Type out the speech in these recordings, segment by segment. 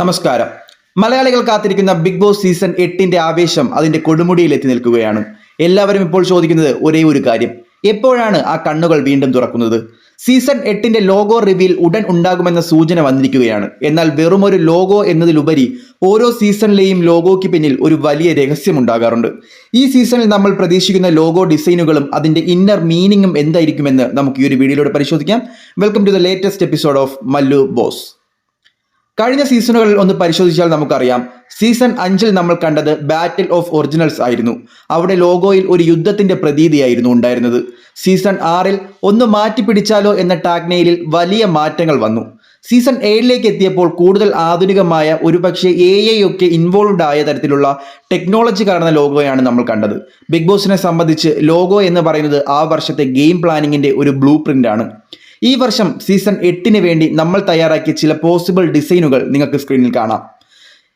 നമസ്കാരം. മലയാളികൾ കാത്തിരിക്കുന്ന ബിഗ് ബോസ് സീസൺ എട്ടിന്റെ ആവേശം അതിന്റെ കൊടുമുടിയിൽ എത്തി നിൽക്കുകയാണ്. എല്ലാവരും ഇപ്പോൾ ചോദിക്കുന്നത് ഒരേ ഒരു കാര്യം. എപ്പോഴാണ് ആ കണ്ണുകൾ വീണ്ടും തുറക്കുന്നത്? സീസൺ എട്ടിന്റെ ലോഗോ റിവീൽ ഉടൻ ഉണ്ടാകുമെന്ന സൂചന വന്നിരിക്കുകയാണ്. എന്നാൽ വെറുമൊരു ലോഗോ എന്നതിലുപരി ഓരോ സീസണിലെയും ലോഗോയ്ക്ക് പിന്നിൽ ഒരു വലിയ രഹസ്യം ഉണ്ടാകാറുണ്ട്. ഈ സീസണിൽ നമ്മൾ പ്രതീക്ഷിക്കുന്ന ലോഗോ ഡിസൈനുകളും അതിന്റെ ഇന്നർ മീനിങ്ങും എന്തായിരിക്കുമെന്ന് നമുക്ക് ഈ ഒരു വീഡിയോയിലൂടെ പരിശോധിക്കാം. Welcome to the latest episode of Mallu Boss. കഴിഞ്ഞ സീസണുകളിൽ ഒന്ന് പരിശോധിച്ചാൽ നമുക്കറിയാം. സീസൺ അഞ്ചിൽ നമ്മൾ കണ്ടത് ബാറ്റിൽ ഓഫ് ഒറിജിനൽസ് ആയിരുന്നു. അവിടെ ലോഗോയിൽ ഒരു യുദ്ധത്തിന്റെ പ്രതീതിയായിരുന്നു ഉണ്ടായിരുന്നത്. സീസൺ ആറിൽ ഒന്ന് മാറ്റി പിടിച്ചാലോ എന്ന ടാഗ്നെയിലിൽ വലിയ മാറ്റങ്ങൾ വന്നു. സീസൺ ഏഴിലേക്ക് എത്തിയപ്പോൾ കൂടുതൽ ആധുനികമായ ഒരുപക്ഷെ എ ഐ ഒക്കെ ഇൻവോൾവ്ഡ് ആയ തരത്തിലുള്ള ടെക്നോളജി കാണുന്ന ലോഗോയാണ് നമ്മൾ കണ്ടത്. ബിഗ് ബോസിനെ സംബന്ധിച്ച് ലോഗോ എന്ന് പറയുന്നത് ആ വർഷത്തെ ഗെയിം പ്ലാനിങ്ങിന്റെ ഒരു ബ്ലൂ പ്രിന്റ് ആണ്. ഈ വർഷം സീസൺ എട്ടിന് വേണ്ടി നമ്മൾ തയ്യാറാക്കിയ ചില പോസിബിൾ ഡിസൈനുകൾ നിങ്ങൾക്ക് സ്ക്രീനിൽ കാണാം.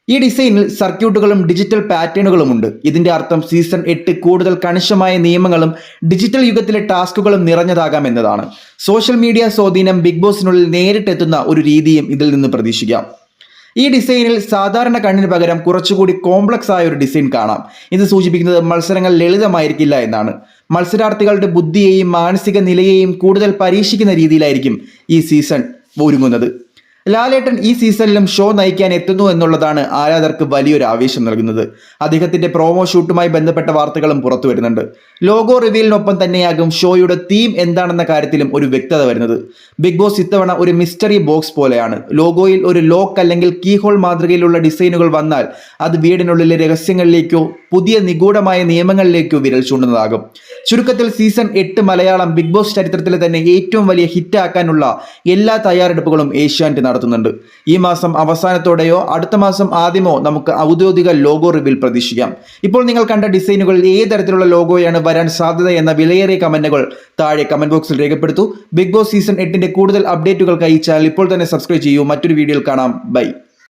ഈ ഡിസൈനിൽ സർക്യൂട്ടുകളും ഡിജിറ്റൽ പാറ്റേണുകളും ഉണ്ട്. ഇതിന്റെ അർത്ഥം സീസൺ എട്ട് കൂടുതൽ കണിശമായ നിയമങ്ങളും ഡിജിറ്റൽ യുഗത്തിലെ ടാസ്കുകളും നിറഞ്ഞതാകാം എന്നതാണ്. സോഷ്യൽ മീഡിയ സ്വാധീനം ബിഗ് ബോസിനുള്ളിൽ നേരിട്ടെത്തുന്ന ഒരു രീതിയും ഇതിൽ നിന്ന് പ്രതീക്ഷിക്കാം. ഈ ഡിസൈനിൽ സാധാരണ കണ്ണിന് പകരം കുറച്ചുകൂടി കോംപ്ലക്സ് ആയ ഒരു ഡിസൈൻ കാണാം. ഇത് സൂചിപ്പിക്കുന്നത് മത്സരങ്ങൾ ലളിതമായിരിക്കില്ല എന്നാണ്. മത്സരാർത്ഥികളുടെ ബുദ്ധിയെയും മാനസിക നിലയെയും കൂടുതൽ പരീക്ഷിക്കുന്ന രീതിയിലായിരിക്കും ഈ സീസൺ ഒരുങ്ങുന്നത്. ലാലേട്ടൻ ഈ സീസണിലും ഷോ നയിക്കാൻ എത്തുന്നു എന്നുള്ളതാണ് ആരാധകർക്ക് വലിയൊരു ആവേശം നൽകുന്നത്. അദ്ദേഹത്തിന്റെ പ്രോമോ ഷൂട്ടുമായി ബന്ധപ്പെട്ട വാർത്തകളും പുറത്തു വരുന്നുണ്ട്. ലോഗോ റിവീലിനൊപ്പം തന്നെയാകും ഷോയുടെ തീം എന്താണെന്ന കാര്യത്തിലും ഒരു വ്യക്തത വരുന്നത്. ബിഗ് ബോസ് ഇത്തവണ ഒരു മിസ്റ്ററി ബോക്സ് പോലെയാണ്. ലോഗോയിൽ ഒരു ലോക്ക് അല്ലെങ്കിൽ കീഹോൾ മാതൃകയിലുള്ള ഡിസൈനുകൾ വന്നാൽ അത് വീടിനുള്ളിലെ രഹസ്യങ്ങളിലേക്കോ പുതിയ നിഗൂഢമായ നിയമങ്ങളിലേക്കോ വിരൽ ചൂണ്ടുന്നതാകും. ചുരുക്കത്തിൽ സീസൺ എട്ട് മലയാളം ബിഗ് ബോസ് ചരിത്രത്തിലെ തന്നെ ഏറ്റവും വലിയ ഹിറ്റാക്കാനുള്ള എല്ലാ തയ്യാറെടുപ്പുകളും ഏഷ്യാനെറ്റ് നടത്തുന്നുണ്ട്. ഈ മാസം അവസാനത്തോടെയോ അടുത്ത മാസം ആദ്യമോ നമുക്ക് ഔദ്യോഗിക ലോഗോ റിവീൽ പ്രതീക്ഷിക്കാം. ഇപ്പോൾ നിങ്ങൾ കണ്ട ഡിസൈനുകളിൽ ഏത് തരത്തിലുള്ള ലോഗോയാണ് വരാൻ സാധ്യത എന്ന വിലയേറിയ കമന്റുകൾ താഴെ കമന്റ് ബോക്സിൽ രേഖപ്പെടുത്തു. ബിഗ് ബോസ് സീസൺ എട്ടിന്റെ കൂടുതൽ അപ്ഡേറ്റുകൾക്കായി ചാനൽ ഇപ്പോൾ തന്നെ സബ്സ്ക്രൈബ് ചെയ്യൂ. മറ്റൊരു വീഡിയോയിൽ കാണാം. ബൈ.